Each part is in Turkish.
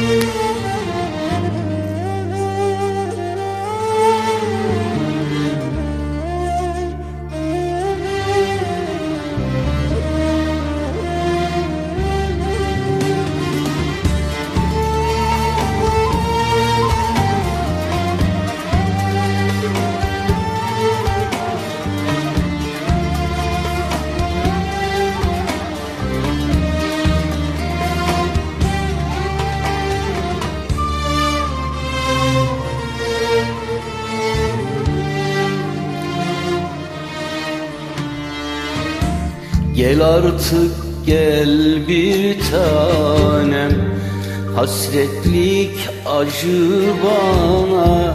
Música Gel artık gel bir tanem. Hasretlik acı bana.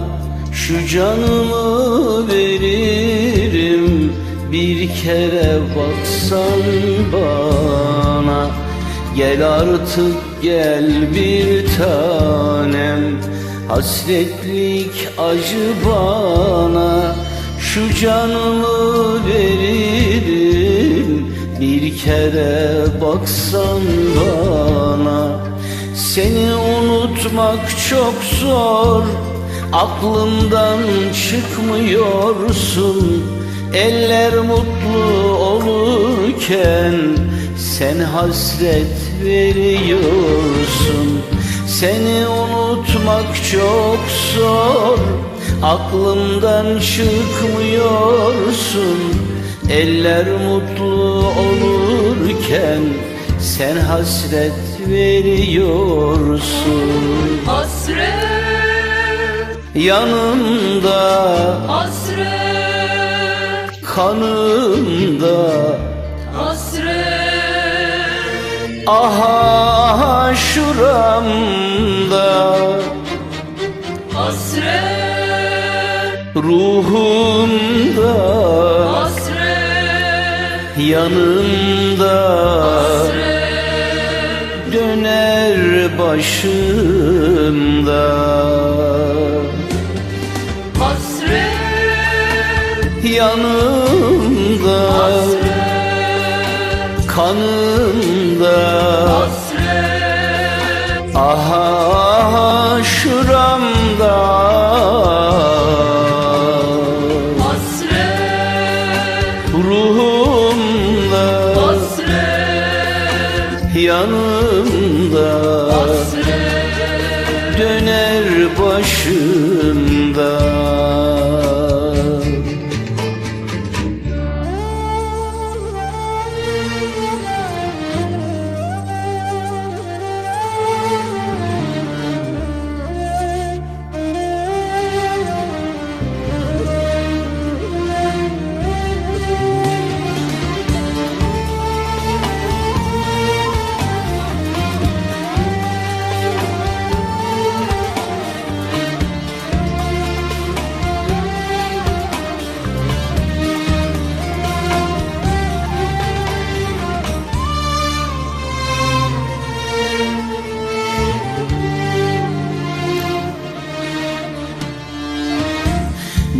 Şu canımı veririm. Bir kere baksan bana. Gel artık gel bir tanem. Hasretlik acı bana. Şu canımı veririm Bir kere baksan bana Seni unutmak çok zor. Aklımdan çıkmıyorsun Eller mutlu olurken Sen hasret veriyorsun. Seni unutmak çok zor Aklımdan çıkmıyorsun Eller mutlu olurken Sen hasret veriyorsun. Hasret, Yanımda hasret, kanımda hasret, Aha şuramda. Hasret, Ruhumda hasret, Yanımda hasret, Döner başımda. Hasret, Yanımda hasret, Kanımda Döner başımda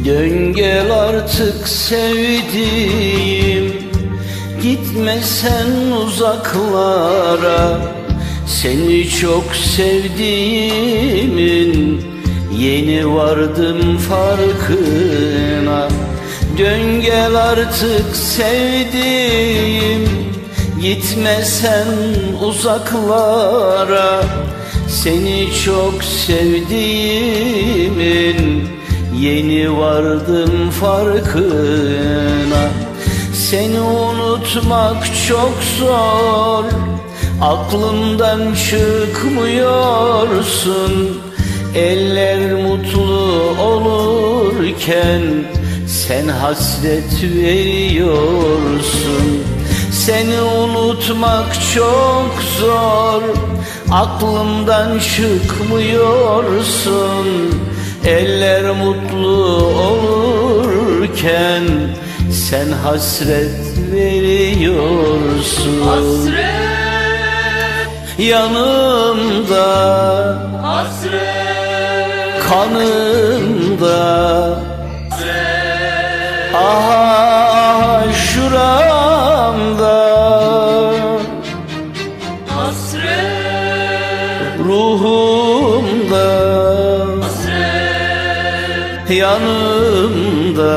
Dön gel artık sevdiğim Gitme sen uzaklara. Seni çok sevdiğimin Yeni vardım farkına. Dön gel artık sevdiğim Gitme sen uzaklara. Seni çok sevdiğimin Yeni vardım farkına. Seni unutmak çok zor. Aklımdan çıkmıyorsun. Eller mutlu olurken Sen hasret veriyorsun. Seni unutmak çok zor. Aklımdan çıkmıyorsun Eller mutlu olurken Sen hasret veriyorsun. Hasret, Yanımda hasret, kanımda. Aha şuramda. Hasret, Ruhumda. hasret, Yanımda.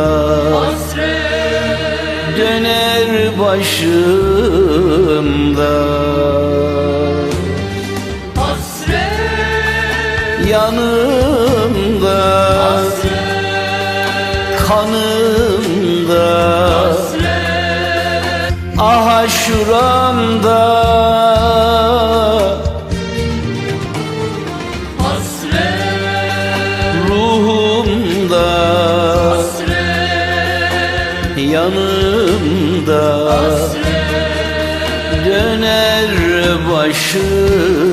Hasret, Döner başımda. Hasret, Yanımda. Kanımda. Hasret, Aha şuramda hasret, Yanımda. Döner başımda